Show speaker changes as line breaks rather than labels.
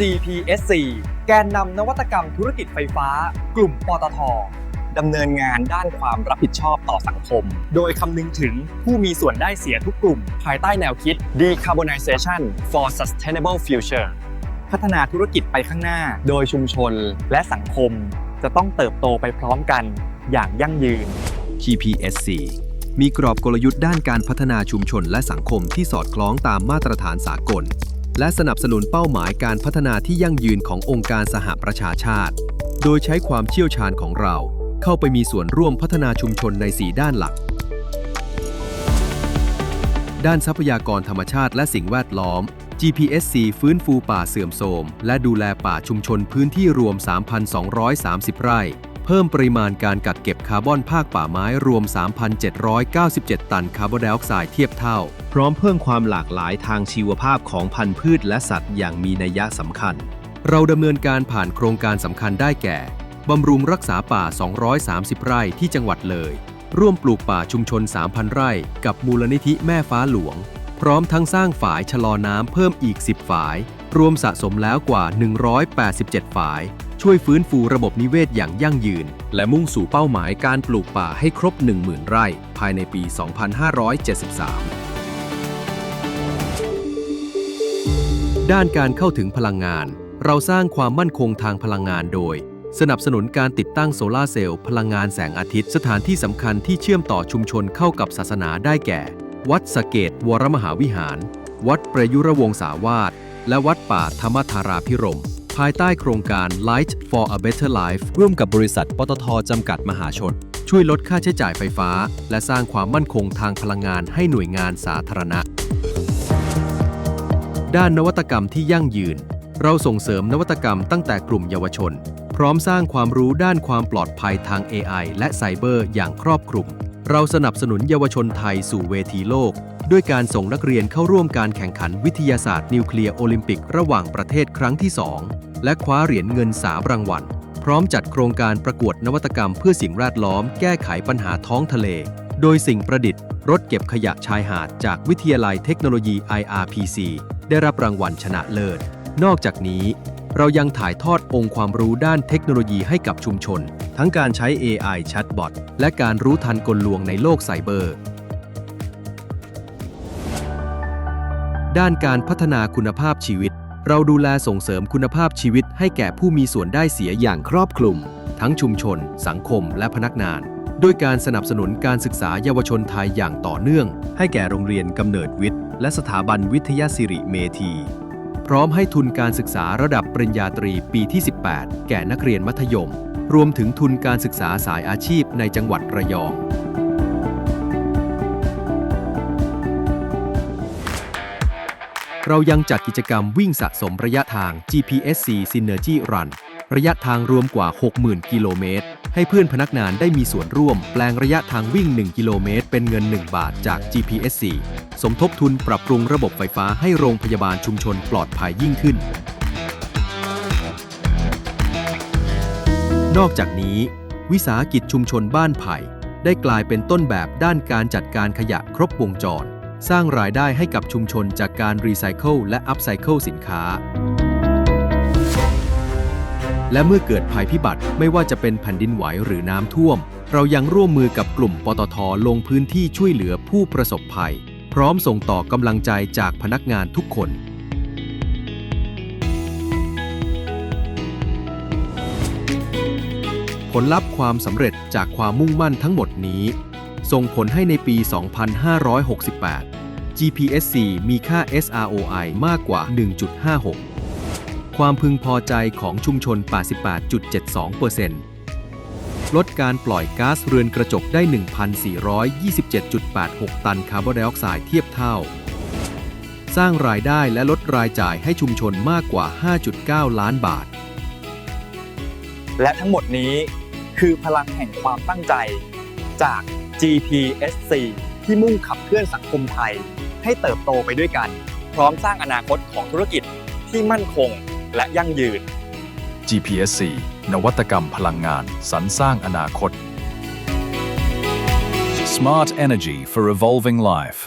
GPSC แกนนำนวัตกรรมธุรกิจไฟฟ้า กลุ่มปตทดำเนินงานด้านความรับผิดชอบต่อสังคม โดยคำนึงถึงผู้มีส่วนได้เสียทุกกลุ่ม ภายใต้แนวคิด Decarbonization for Sustainable Future พัฒนาธุรกิจไปข้างหน้า โดยชุมชนและสังคม จะต้องเติบโตไปพร้อมกันอย่างยั่งยืน
GPSC มีกรอบกลยุทธ์ด้านการพัฒนาชุมชนและสังคมที่สอดคล้องตามมาตรฐานสากล และสนับสนุนเป้าหมายการพัฒนาที่ยั่งยืนขององค์การสหประชาชาติ โดยใช้ความเชี่ยวชาญของเราเข้าไปมีส่วนร่วมพัฒนาชุมชนใน 4 ด้านหลัก ด้านทรัพยากรธรรมชาติและสิ่งแวดล้อม GPSC ฟื้นฟูป่าเสื่อมโทรม และดูแลป่าชุมชนพื้นที่รวม 3,230 ไร่ เพิ่มปริมาณการกักเก็บคาร์บอนภาคป่าไม้รวม 3,797 ตันคาร์บอนไดออกไซด์เทียบเท่า พร้อมเพิ่มความหลากหลายทางชีวภาพของพันธุ์พืชและสัตว์อย่างมีนัยสำคัญ เราดำเนินการผ่านโครงการสำคัญได้แก่บำรุงรักษาป่า 230 ไร่ที่จังหวัดเลย ร่วมปลูกป่าชุมชน 3,000 ไร่ กับมูลนิธิแม่ฟ้าหลวง พร้อมทั้งสร้างฝายชะลอน้ำเพิ่มอีก 10 ฝาย รวมสะสมแล้วกว่า 187 ฝาย ช่วยฟื้นฟูระบบนิเวศอย่างยั่งยืน และมุ่งสู่เป้าหมายการปลูกป่าให้ครบ 10,000 ไร่ ภายในปี 2573 ด้านการเข้าถึงพลังงาน เราสร้างความมั่นคงทางพลังงานโดย สนับสนุนการติดตั้งโซลาเซลล์พลังงานแสงอาทิตย์ สถานที่สำคัญที่เชื่อมต่อชุมชนเข้ากับศาสนาได้แก่ วัดสเกตวรมหาวิหาร วัดประยุรวงศาวาสและวัดป่าธรรมธาราพิรมภายใต้โครงการ Light for a Better Life ร่วมกับบริษัทปตทจำกัดมหาชน ช่วยลดค่าใช้จ่ายไฟฟ้า และสร้างความมั่นคงทางพลังงานให้หน่วยงานสาธารณะ ด้านนวัตกรรมที่ยั่งยืน เราส่งเสริมนวัตกรรมตั้งแต่กลุ่มเยาวชน พร้อมสร้างความรู้ด้านความปลอดภัยทาง AI และไซเบอร์อย่างครอบคลุม เราสนับสนุนเยาวชนไทยสู่เวทีโลก ด้วยการส่งนักเรียนเข้าร่วมการแข่งขันวิทยาศาสตร์นิวเคลียร์โอลิมปิกระหว่างประเทศครั้งที่ 2 และคว้าเหรียญเงิน3รางวัลพร้อมจัดโครงการประกวดนวัตกรรมเพื่อสิ่งแวดล้อมแก้ไขปัญหาท้องทะเล โดยสิ่งประดิษฐ์ รถเก็บขยะชายหาดจากวิทยาลัยเทคโนโลยี IRPC ได้รับรางวัลชนะเลิศ นอกจากนี้ เรายังถ่ายทอดองค์ความรู้ด้านเทคโนโลยีให้กับชุมชน ทั้งการใช้ AI แชทบอทและการรู้ทันกลลวงในโลกไซเบอร์ ด้านการพัฒนาคุณภาพชีวิต เราดูแลส่งเสริมคุณภาพชีวิตให้แก่ผู้มีส่วนได้เสียอย่างครอบคลุม ทั้งชุมชน สังคม และพนักงาน ด้วยการสนับสนุนการศึกษาเยาวชนไทยอย่างต่อเนื่อง ให้แก่โรงเรียนกำเนิดวิทย์ และสถาบันวิทยาสิริเมธี พร้อมให้ทุนการศึกษาระดับปริญญาตรีปีที่ 18 แก่นักเรียนมัธยม รวมถึงทุนการศึกษาสายอาชีพในจังหวัดระยองเรายังจัดกิจกรรมวิ่งสะสมระยะทาง GPSC Synergy Run ระยะทางรวมกว่า 60,000 กิโลเมตร ให้เพื่อนพนักงานได้มีส่วนร่วม แปลงระยะทางวิ่ง 1 กิโลเมตร เป็นเงิน 1 บาทจาก GPSC สมทบทุนปรับปรุงระบบไฟฟ้าให้โรงพยาบาลชุมชนปลอดภัยยิ่งขึ้น นอกจากนี้ วิสาหกิจชุมชนบ้านไผ่ ได้กลายเป็นต้นแบบด้านการจัดการขยะครบวงจร สร้างรายได้ให้กับชุมชนจากการรีไซเคิลและอัพไซเคิลสินค้า และเมื่อเกิดภัยพิบัติไม่ว่าจะเป็นแผ่นดินไหวหรือน้ำท่วม เรายังร่วมมือกับกลุ่มปตทลงพื้นที่ช่วยเหลือผู้ประสบภัย พร้อมส่งต่อกำลังใจจากพนักงานทุกคนผลลัพธ์ความสำเร็จจากความมุ่งมั่นทั้งหมดนี้ ส่งผลให้ในปี 2568 GPSC มีค่า SROI มากกว่า 1.56 ความพึงพอใจของชุมชน 88.72%ลดการปล่อยก๊าซเรือนกระจกได้ 1,427.86 ตันคาร์บอนไดออกไซด์เทียบเท่า สร้างรายได้และลดรายจ่ายให้ชุมชนมากกว่า 5.9 ล้านบาท
และทั้งหมดนี้คือพลังแห่งความตั้งใจจาก GPSC ที่มุ่งขับเคลื่อนสังคมไทย ให้เติบโตไปด้วยกัน พร้อมสร้างอนาคตของธุรกิจที่มั่นคง และยั่งยืน
GPSC นวัตกรรมพลังงานสรรสร้างอนาคต Smart Energy for Evolving Life